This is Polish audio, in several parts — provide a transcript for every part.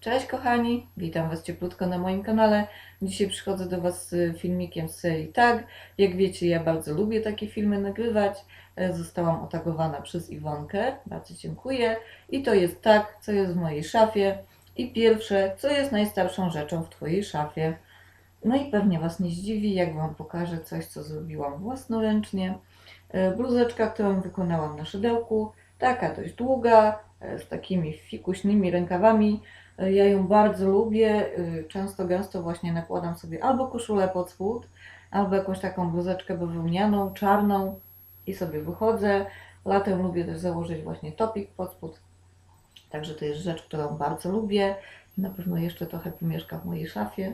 Cześć kochani, witam Was cieplutko na moim kanale. Dzisiaj przychodzę do Was z filmikiem z serii Tag. Jak wiecie, ja bardzo lubię takie filmy nagrywać. E, Zostałam otagowana przez Iwonkę, bardzo dziękuję. I to jest tak, co jest w mojej szafie. I pierwsze, co jest najstarszą rzeczą w Twojej szafie. No i pewnie Was nie zdziwi, jak Wam pokażę coś, co zrobiłam własnoręcznie. E, Bluzeczka, którą wykonałam na szydełku, taka dość długa, z takimi fikuśnymi rękawami. E, Ja ją bardzo lubię. y, Często, gęsto właśnie nakładam sobie albo koszulę pod spód, albo jakąś taką bluzeczkę bawełnianą, czarną i sobie wychodzę. Latem lubię też założyć właśnie topik pod spód. Także to jest rzecz, którą bardzo lubię. Na pewno jeszcze trochę pomieszka w mojej szafie.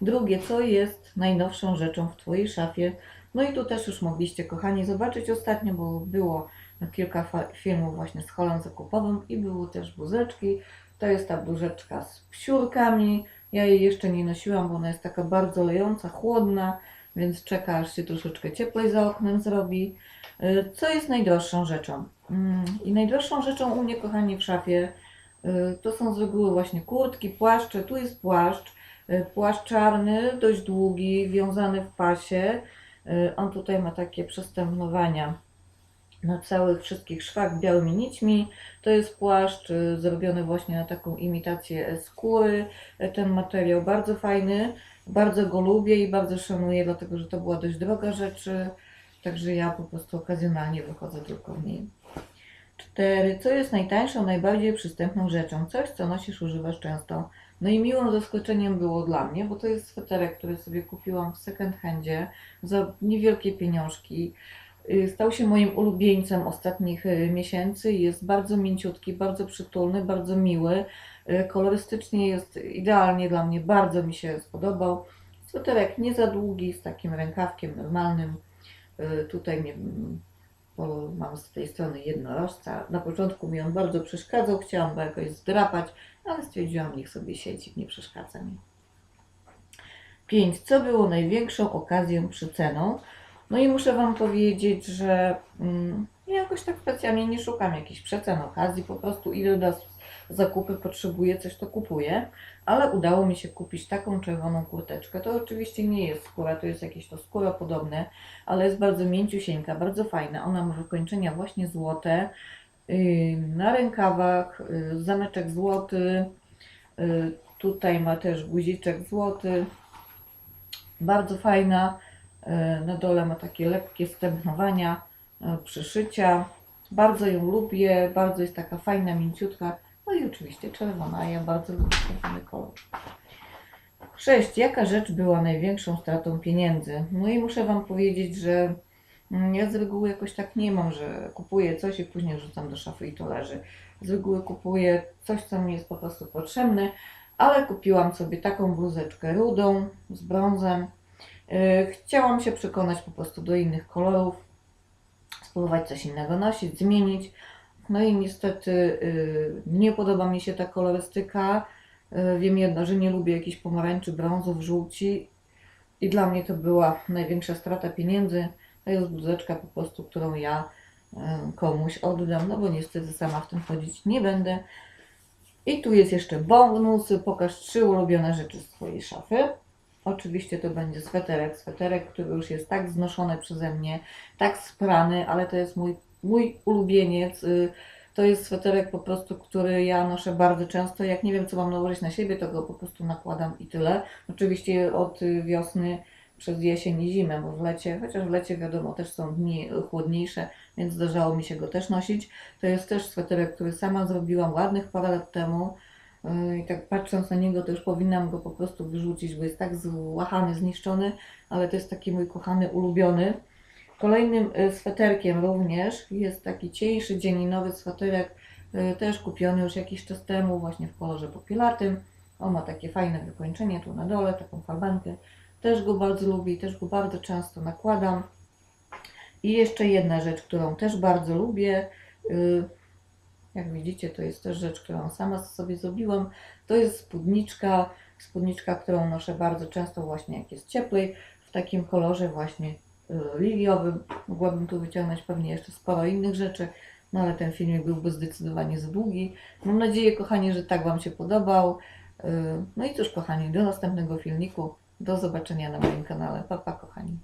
Drugie, co jest najnowszą rzeczą w Twojej szafie? No i tu też już mogliście, kochani, zobaczyć ostatnio, bo było kilka filmów właśnie z holem zakupowym i były też bluzeczki. To jest ta bluzeczka z psiurkami. Ja jej jeszcze nie nosiłam, bo ona jest taka bardzo lejąca, chłodna, więc czeka aż się troszeczkę cieplej za oknem zrobi. Y, Co jest najdroższą rzeczą? Mm, I najdroższą rzeczą u mnie, kochani, w szafie y, to są z reguły właśnie kurtki, płaszcze. Tu jest płaszcz, y, płaszcz czarny, dość długi, wiązany w pasie. On tutaj ma takie przestępnowania na całych wszystkich szwach białymi nićmi. To jest płaszcz y, zrobiony właśnie na taką imitację skóry. Y, Ten materiał bardzo fajny, bardzo go lubię i bardzo szanuję, dlatego że to była dość droga rzecz, także ja po prostu okazjonalnie wychodzę tylko w niej. Cztery. Co jest najtańszą, najbardziej przystępną rzeczą? Coś, co nosisz, używasz często. No i miłym zaskoczeniem było dla mnie, bo to jest sweterek, który sobie kupiłam w second handzie za niewielkie pieniążki. Y, Stał się moim ulubieńcem ostatnich y, miesięcy. Jest bardzo mięciutki, bardzo przytulny, bardzo miły. Y, Kolorystycznie jest idealnie dla mnie, bardzo mi się spodobał. Sweterek nie za długi, z takim rękawkiem normalnym. Tutaj bo mam z tej strony jednorożca. Na początku mi on bardzo przeszkadzał, chciałam go jakoś zdrapać, ale stwierdziłam, niech sobie siedzi, nie przeszkadza mi. 5. Co było największą okazją przyceną? No i muszę Wam powiedzieć, że mm, ja jakoś tak specjalnie nie szukam jakichś przecen, okazji, po prostu idę do zakupy, potrzebuję coś, to kupuję, ale udało mi się kupić taką czerwoną kurteczkę. To oczywiście nie jest skóra, to jest jakieś to skóra podobne, ale jest bardzo mięciusieńka, bardzo fajna. Ona ma wykończenia właśnie złote, yy, na rękawach, yy, zameczek złoty, yy, tutaj ma też guziczek złoty, bardzo fajna. E, Na dole ma takie lekkie stępnowania, e, przyszycia. Bardzo ją lubię, bardzo jest taka fajna, mięciutka. No i oczywiście czerwona, ja bardzo lubię czerwony kolor. 6. Jaka rzecz była największą stratą pieniędzy? No i muszę Wam powiedzieć, że mm, ja z reguły jakoś tak nie mam, że kupuję coś i później rzucam do szafy i to leży. Z reguły kupuję coś, co mi jest po prostu potrzebne, ale kupiłam sobie taką bluzeczkę rudą z brązem. Yy, Chciałam się przekonać po prostu do innych kolorów, spróbować coś innego nosić, zmienić. No i niestety yy, nie podoba mi się ta kolorystyka. Yy, Wiem jedno, że nie lubię jakichś pomarańczy, brązów, żółci i dla mnie to była największa strata pieniędzy. To jest bluzeczka po prostu, którą ja yy, komuś oddam, no bo niestety sama w tym chodzić nie będę. I tu jest jeszcze bonus. Pokaż trzy ulubione rzeczy z Twojej szafy. Oczywiście to będzie sweterek. Sweterek, który już jest tak znoszony przeze mnie, tak sprany, ale to jest mój, mój ulubieniec. Y, To jest sweterek po prostu, który ja noszę bardzo często. Jak nie wiem, co mam nałożyć na siebie, to go po prostu nakładam i tyle. Oczywiście od wiosny przez jesień i zimę, bo w lecie, chociaż w lecie wiadomo też są dni chłodniejsze, więc zdarzało mi się go też nosić. To jest też sweterek, który sama zrobiłam ładnych parę lat temu. Yy, I tak patrząc na niego, to już powinnam go po prostu wyrzucić, bo jest tak złachany, zniszczony, ale to jest taki mój kochany, ulubiony. Kolejnym y, sweterkiem również jest taki cieńszy, dzieninowy sweterek, y, też kupiony już jakiś czas temu, właśnie w kolorze popielatym. On ma takie fajne wykończenie tu na dole, taką falbankę. Też go bardzo lubię i też go bardzo często nakładam. I jeszcze jedna rzecz, którą też bardzo lubię. Y, Jak widzicie, to jest też rzecz, którą sama sobie zrobiłam. To jest spódniczka, spódniczka, którą noszę bardzo często właśnie jak jest cieplej, w takim kolorze właśnie y, liliowym. Mogłabym tu wyciągnąć pewnie jeszcze sporo innych rzeczy. No ale ten filmik byłby zdecydowanie za długi. Mam nadzieję, kochani, że tak Wam się podobał. Yy, No i cóż, kochani, do następnego filmiku. Do zobaczenia na moim kanale. Pa, pa, kochani.